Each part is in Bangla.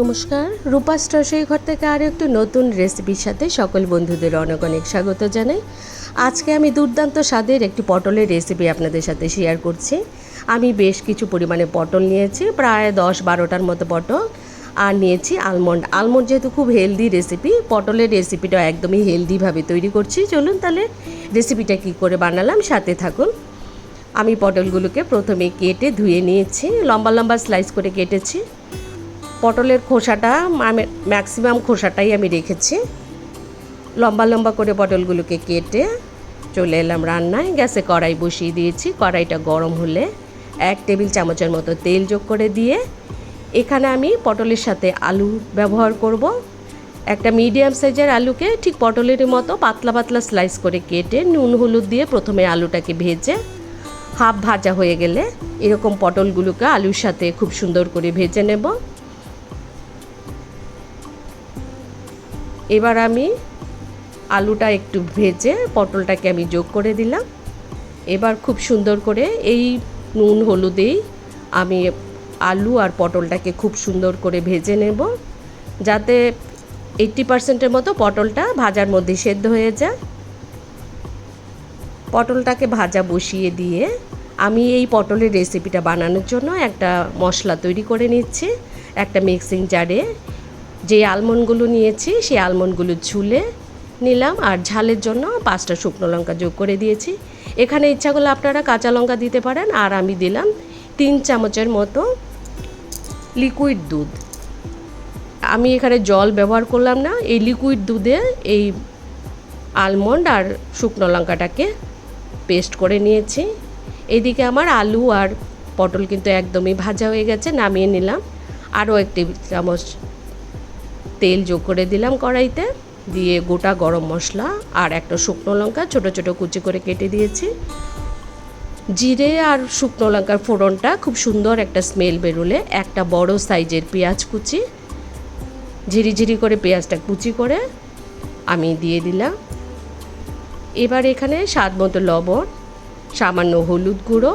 নমস্কার। রূপা স্টসই ঘর থেকে আরও একটু নতুন রেসিপির সাথে সকল বন্ধুদের অনেক অনেক স্বাগত জানাই। আজকে আমি দুর্দান্ত স্বাদের একটি পটলের রেসিপি আপনাদের সাথে শেয়ার করছি। আমি বেশ কিছু পরিমাণে পটল নিয়েছি, প্রায় দশ বারোটার মতো পটল, আর নিয়েছি আলমন্ড আলমন্ড যেহেতু খুব হেলদি রেসিপি পটলের রেসিপিটা একদমই হেলদিভাবে তৈরি করছি। চলুন তাহলে রেসিপিটা কী করে বানালাম, সাথে থাকুন। আমি পটলগুলোকে প্রথমে কেটে ধুয়ে নিয়েছি, লম্বা লম্বা স্লাইস করে কেটেছি। পটলের খোসাটা আমি ম্যাক্সিমাম খোসাটাই আমি রেখেছি। লম্বা লম্বা করে পটলগুলোকে কেটে চলে এলাম রান্নায়। গ্যাসে কড়াই বসিয়ে দিয়েছি। কড়াইটা গরম হলে এক টেবিল চামচের মতো তেল যোগ করে দিয়ে এখানে আমি পটলের সাথে আলু ব্যবহার করব। একটা মিডিয়াম সাইজের আলুকে ঠিক পটলের মতো পাতলা পাতলা স্লাইস করে কেটে নুন, হলুদ দিয়ে প্রথমে আলুটাকে ভেজে হাফ ভাজা হয়ে গেলে এরকম পটলগুলোকে আলুর সাথে খুব সুন্দর করে ভেজে নেব। এবার আমি আলুটা একটু ভেজে পটলটাকে আমি যোগ করে দিলাম। এবার খুব সুন্দর করে এই নুন হলুদেই আমি আলু আর পটলটাকে খুব সুন্দর করে ভেজে নেব। যাতে এইট্টি পার্সেন্টের মতো পটলটা ভাজার মধ্যে সেদ্ধ হয়ে যায়। পটলটাকে ভাজা বসিয়ে দিয়ে আমি এই পটলের রেসিপিটা বানানোর জন্য একটা মশলা তৈরি করে নিচ্ছি। একটা মিক্সিং জারে যে আলমন্ডগুলো নিয়েছি, সেই আলমন্ডগুলো ঝুলে নিলাম আর ঝালের জন্য পাঁচটা শুকনো লঙ্কা যোগ করে দিয়েছি। এখানে ইচ্ছা করলে আপনারা কাঁচা লঙ্কা দিতে পারেন আর আমি দিলাম তিন চামচের মতো লিকুইড দুধ। আমি এখানে জল ব্যবহার করলাম না, এই লিকুইড দুধে এই আলমন্ড আর শুকনো লঙ্কাটাকে পেস্ট করে নিয়েছি। এদিকে আমার আলু আর পটল কিন্তু একদমই ভাজা হয়ে গেছে, নামিয়ে নিলাম। আরও এক টেবিল চামচ তেল যোগ করে দিলাম কড়াইতে, দিয়ে গোটা গরম মশলা আর একটা শুকনো লঙ্কা ছোট ছোট কুচি করে কেটে দিয়েছি। জিরে আর শুকনো লঙ্কার ফোড়নটা খুব সুন্দর একটা স্মেল বেরোলে, একটা বড় সাইজের পেঁয়াজ কুচি ঝিরিঝিরি করে পেঁয়াজটা কুচি করে আমি দিয়ে দিলাম। এবার এখানে স্বাদ মতো লবণ, সামান্য হলুদ গুঁড়ো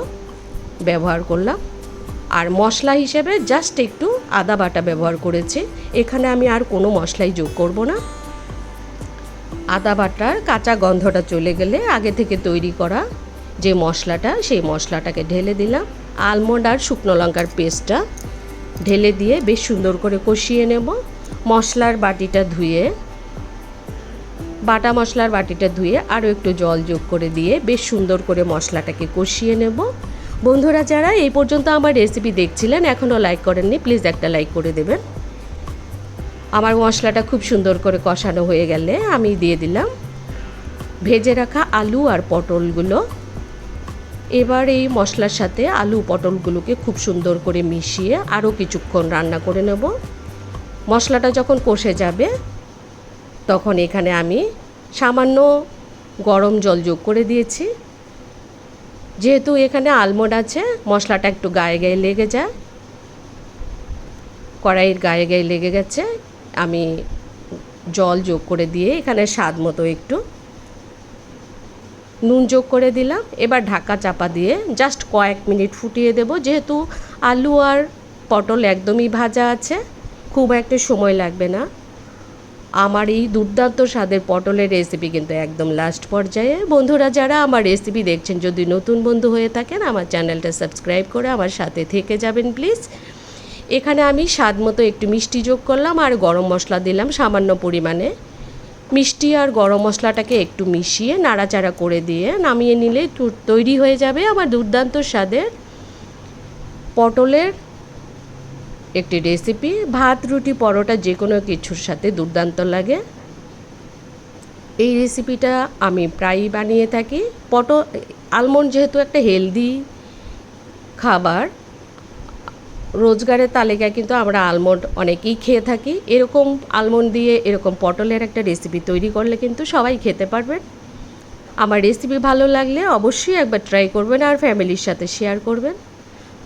ব্যবহার করলাম। আর মশলা হিসেবে জাস্ট একটু আদা বাটা ব্যবহার করেছি। এখানে আমি আর কোনো মশলাই যোগ করব না। আদা বাটার কাঁচা গন্ধটা চলে গেলে আগে থেকে তৈরি করা যে মশলাটা, সেই মশলাটাকে ঢেলে দিলাম। আলমন্ড আর শুকনো লঙ্কার পেস্টটা ঢেলে দিয়ে বেশ সুন্দর করে কষিয়ে নেব। মশলার বাটিটা ধুয়ে, বাটা মশলার বাটিটা ধুয়ে আরও একটু জল যোগ করে দিয়ে বেশ সুন্দর করে মশলাটাকে কষিয়ে নেব। বন্ধুরা যারা এই পর্যন্ত আমার রেসিপি দেখছিলেন, এখনও লাইক করেননি প্লিজ একটা লাইক করে দেবেন। আমার মশলাটা খুব সুন্দর করে কষানো হয়ে গেলে আমি দিয়ে দিলাম ভেজে রাখা আলু আর পটলগুলো। এবার এই মশলার সাথে আলু পটলগুলোকে খুব সুন্দর করে মিশিয়ে আরও কিছুক্ষণ রান্না করে নেব। মশলাটা যখন কষে যাবে, তখন এখানে আমি সামান্য গরম জল যোগ করে দিয়েছি। যেহেতু এখানে আলমন্ড আছে, মশলাটা একটু গায়ে গায়ে লেগে যায়। কড়াইয়ের গায়ে গায়ে লেগে গেছে। আমি জল যোগ করে দিয়ে এখানে স্বাদ মতো একটু নুন যোগ করে দিলাম। এবার ঢাকা চাপা দিয়ে জাস্ট কয়েক মিনিট ফুটিয়ে দেব। যেহেতু আলু আর পটল একদমই ভাজা আছে, খুব একটা সময় লাগবে না। আমার এই দুর্দান্ত স্বাদের পটলের রেসিপি কিন্তু একদম লাস্ট পর্যায়ে। বন্ধুরা, যারা আমার রেসিপি দেখছেন, যদি নতুন বন্ধু হয়ে থাকেন, আমার চ্যানেলটা সাবস্ক্রাইব করে আমার সাথে থেকে যাবেন প্লিজ এখানে আমি স্বাদ মতো একটু মিষ্টি যোগ করলাম আর গরম মশলা দিলাম সামান্য পরিমাণে। মিষ্টি আর গরম মশলাটাকে একটু মিশিয়ে নাড়াচাড়া করে দিয়ে নামিয়ে নিলে তৈরি হয়ে যাবে আমার দুর্দান্ত স্বাদের পটলের একটি রেসিপি ভাত, রুটি, পরোটা যে কোনো কিছুর সাথে দুর্দান্ত লাগে। এই রেসিপিটা আমি প্রায়ই বানিয়ে থাকি। পট আলমন্ড যেহেতু একটা হেলদি খাবার, রোজগারের তালিকায় কিন্তু আমরা আলমন্ড অনেকেই খেয়ে থাকি। এরকম আলমন্ড দিয়ে এরকম পটলের একটা রেসিপি তৈরি করলে কিন্তু সবাই খেতে পারবেন আমার রেসিপি ভালো লাগলে অবশ্যই একবার ট্রাই করবেন আর ফ্যামিলির সাথে শেয়ার করবেন।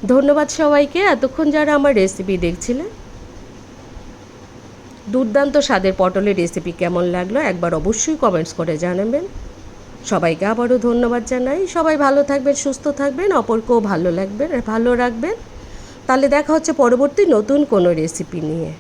ধন্যবাদ সবাইকে। এতক্ষণ যারা আমার রেসিপি দেখছিলেন, দুর্দান্ত স্বাদের পটলের রেসিপি কেমন লাগল একবার অবশ্যই কমেন্টস করে জানাবেন। সবাইকে আবারও ধন্যবাদ জানাই। সবাই ভালো থাকবেন, সুস্থ থাকবেন, অপরকেও ভালো লাগবেন, ভালো রাখবেন। তাহলে দেখা হচ্ছে পরবর্তী নতুন কোনো রেসিপি নিয়ে।